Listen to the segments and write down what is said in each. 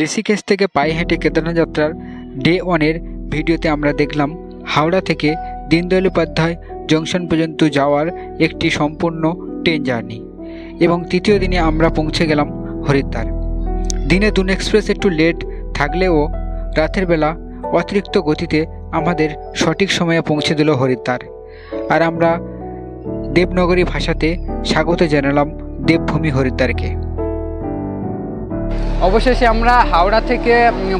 ঋষিকেশ থেকে পায়ে হেঁটে কেদারনাথ যাত্রার ডে ওয়ানের ভিডিওতে আমরা দেখলাম হাওড়া থেকে দীনদয়াল উপাধ্যায় জংশন পর্যন্ত যাওয়ার একটি সম্পূর্ণ ট্রেন জার্নি এবং তৃতীয় দিনে আমরা পৌঁছে গেলাম হরিদ্বার। দিনে দুন এক্সপ্রেস একটু লেট থাকলেও রাতের বেলা অতিরিক্ত গতিতে আমাদের সঠিক সময়ে পৌঁছে দিল হরিদ্বার। আর আমরা দেবনগরী ভাষাতে স্বাগত জানালাম দেবভূমি হরিদ্বারকে। অবশেষে আমরা হাওড়া থেকে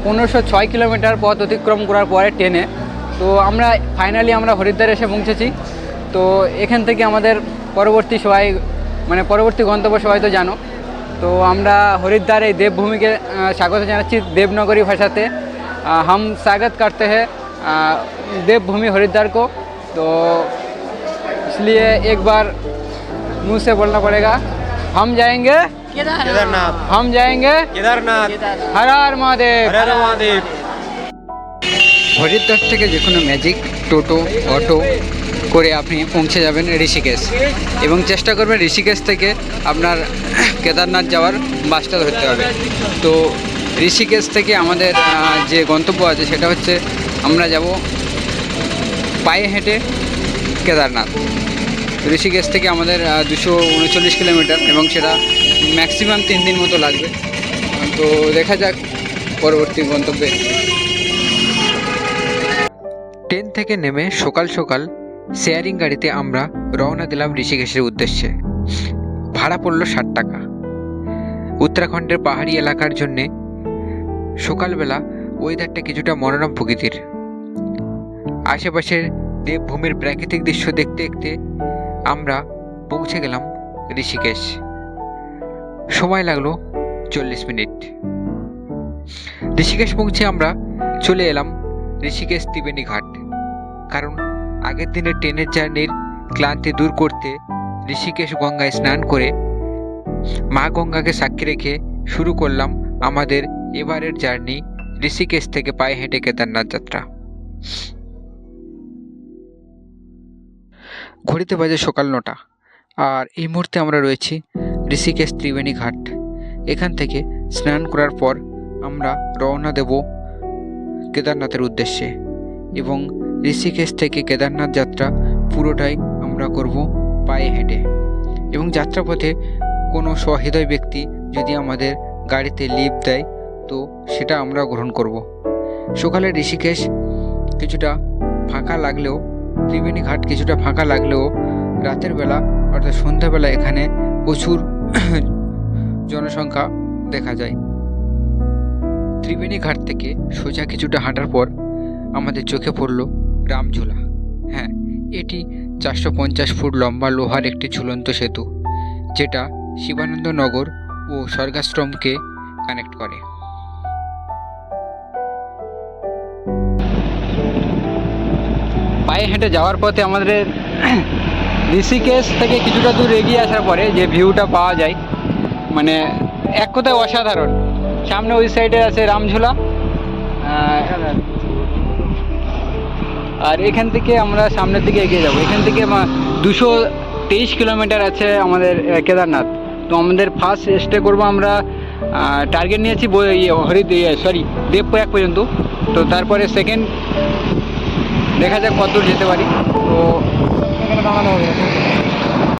পনেরোশো ছয় কিলোমিটার পথ অতিক্রম করার পরে ট্রেনে তো আমরা ফাইনালি আমরা হরিদ্বার এসে পৌঁছেছি তো এখান থেকে আমাদের পরবর্তী সবাই মানে পরবর্তী গন্তব্য সবাই তো জানো তো আমরা হরিদ্বার এই দেবভূমিকে আহ, স্বাগত জানাচ্ছি দেবনগরী ভাষাতে আহ, হাম স্বাগত করতে हैं আহ, देवभूमि हरिद्वार को तो इसलिए एक बार मुंह से बोलना पड़ेगा हम जाएंगे केदारनाथ हम जाएंगे केदारनाथ हर हर महादेव हर हर महादेव হরিদ্বার থেকে যে কোনো ম্যাজিক টোটো অটো করে আপনি পৌঁছে যাবেন ঋষিকেশ এবং চেষ্টা করবেন ঋষিকেশ থেকে আপনার কেদারনাথ যাওয়ার বাসটা ধরতে হবে তো ঋষিকেশ থেকে আমাদের আহ, যে গন্তব্য আছে সেটা হচ্ছে আমরা যাব পায়ে হেঁটে কেদারনাথ ঋষিকেশ থেকে আমাদের দুশো উনচল্লিশ কিলোমিটার এবং সেটা ম্যাক্সিমাম তিন দিন মতো লাগবে। তো দেখা যাক পরবর্তী গন্তব্যে। ট্রেন থেকে নেমে সকাল সকাল শেয়ারিং গাড়িতে আমরা রওনা দিলাম ঋষিকেশের উদ্দেশ্যে। ভাড়া পড়ল ষাট টাকা। উত্তরাখণ্ডের পাহাড়ি এলাকার জন্যে সকালবেলা ওয়েদারটা কিছুটা মনোরম প্রকৃতির। আশেপাশের দেবভূমির প্রাকৃতিক দৃশ্য দেখতে দেখতে আমরা পৌঁছে গেলাম ঋষিকেশ। সময় লাগল চল্লিশ মিনিট। ঋষিকেশ পৌঁছে আমরা চলে এলাম ঋষিকেশ ত্রিবেণী ঘাট। কারণ আগের দিনের ট্রেনের জার্নির ক্লান্তি দূর করতে ঋষিকেশ গঙ্গায় স্নান করে মা গঙ্গাকে সাক্ষী রেখে শুরু করলাম আমাদের এবারের জার্নি ঋষিকেশ থেকে পায়ে হেঁটে কেদারনাথ যাত্রা। ঘড়িতে বাজে সকাল নটা। আর এই মুহূর্তে আমরা রয়েছি ঋষিকেশ ত্রিবেণী ঘাট। এখান থেকে স্নান করার পর আমরা রওনা দেব কেদারনাথের উদ্দেশ্যে এবং ঋষিকেশ থেকে কেদারনাথ যাত্রা পুরোটাই আমরা করব পায়ে হেঁটে। এবং যাত্রাপথে কোনো সহৃদয় ব্যক্তি যদি আমাদের গাড়িতে লিফট দেয়, তো সেটা আমরা গ্রহণ করব। সকালে ঋষিকেশ কিছুটা ফাঁকা লাগলেও ত্রিবেণী ঘাট কিছুটা ফাঁকা লাগলেও রাতের বেলা অর্থাৎ সন্ধ্যাবেলা এখানে প্রচুর জনসংখ্যা দেখা যায়। ত্রিবেণী ঘাট থেকে সোজা কিছুটা হাঁটার পর আমাদের চোখে পড়ল রামঝোলা। হ্যাঁ এটি চারশো পঞ্চাশ ফুট লম্বা লোহার একটি ঝুলন্ত সেতু, যেটা শিবানন্দ নগর ও স্বর্গাশ্রমকে কানেক্ট করে। পায়ে হেঁটে যাওয়ার পথে আমাদের ঋষিকেশ থেকে কিছুটা দূর এগিয়ে আসার পরে যে ভিউটা পাওয়া যায় মানে এক কথায় অসাধারণ। সামনে ওই সাইডে আছে রামঝোলা। আর এখান থেকে আমরা সামনের দিকে এগিয়ে যাব। এখান থেকে দুশো তেইশ কিলোমিটার আছে আমাদের কেদারনাথ। তো আমাদের ফার্স্ট স্টে করব আমরা টার্গেট নিয়েছি ইয়ে, হরিদ সরি দেবপ্রয়াগ পর্যন্ত। তো তারপরে সেকেন্ড দেখা যাক কত যেতে পারি। তো দাঁড়ানো হবে